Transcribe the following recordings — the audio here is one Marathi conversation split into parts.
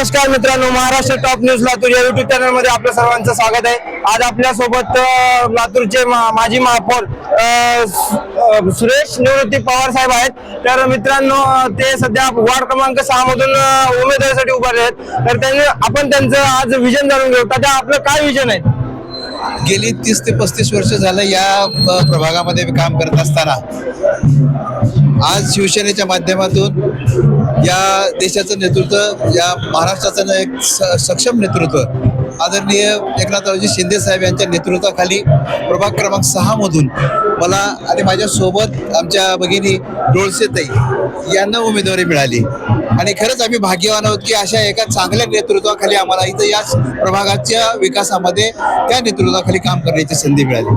नमस्कार मित्रांनो महाराष्ट्र टॉप न्यूज लातूर या युट्यूब चॅनलमध्ये आपल्या सर्वांचं स्वागत आहे. आज आपल्यासोबत लातूरचे माजी महापौर सुरेश निवृत्ती पवार साहेब आहेत. तर मित्रांनो ते सध्या वार्ड क्रमांक सहा मधून उमेदवारीसाठी उभारले आहेत. तर त्यांनी आपण त्यांचं आज विजन जाणून घेऊ. त्याच्या आपलं काय विजन आहे? गेली तीस ते पस्तीस वर्ष झालं या प्रभागामध्ये काम करत असताना. आज शिवसेनेच्या माध्यमातून या देशाचं नेतृत्व या महाराष्ट्राचं एक स- सक्षम नेतृत्व आदरणीय एकनाथरावजी शिंदे साहेब यांच्या नेतृत्वाखाली प्रभाग क्रमांक सहामधून मला आणि माझ्यासोबत आमच्या भगिनी डोळसेताई यांना उमेदवारी मिळाली. आणि खरंच आम्ही भाग्यवान आहोत की अशा एका चांगल्या नेतृत्वाखाली आम्हाला इथं याच प्रभागाच्या विकासामध्ये त्या नेतृत्वाखाली काम करण्याची संधी मिळाली.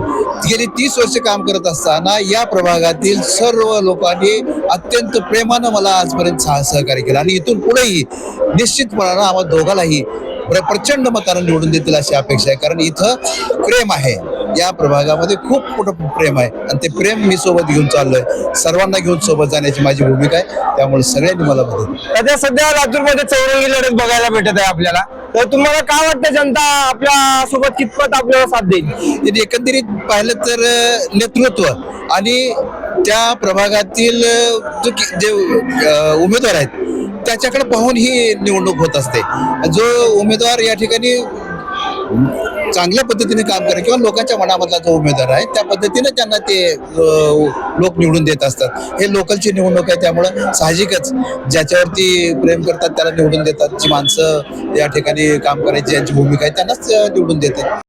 गेली तीस वर्ष काम करत असताना या प्रभागातील सर्व लोकांनी अत्यंत प्रेमानं मला आजपर्यंत सहकार्य केलं. आणि इथून पुढेही निश्चितपणानं आम्हाला दोघांलाही प्रचंड मतानं निवडून देतील अशी अपेक्षा आहे. कारण इथं प्रेम आहे. या प्रभागामध्ये खूप मोठं प्रेम आहे. आणि ते प्रेम मी सोबत घेऊन चाललोय. सर्वांना घेऊन सोबत जाण्याची माझी भूमिका आहे. त्यामुळे सगळ्यांनी मला. सध्या सध्या लातूरमध्ये चौरंगी लढत बघायला भेटत आहे आपल्याला. तर तुम्हाला काय वाटतं जनता आपल्यासोबत कितपत आपल्याला साथ देईल? एकंदरीत पाहिलं तर नेतृत्व आणि त्या प्रभागातील जो उमेदवार आहेत त्याच्याकडे पाहून ही निवडणूक होत असते. जो उमेदवार या ठिकाणी चांगल्या पद्धतीने काम करेल किंवा लोकांच्या मनामधला जो उमेदवार आहे त्या पद्धतीने त्यांना ते लोक निवडून देत असतात. हे लोकलची निवडणूक आहे त्यामुळं साहजिकच ज्याच्यावरती प्रेम करतात त्याला निवडून देतात. जी माणसं या ठिकाणी काम करायची यांची भूमिका आहे त्यांनाच निवडून देतात.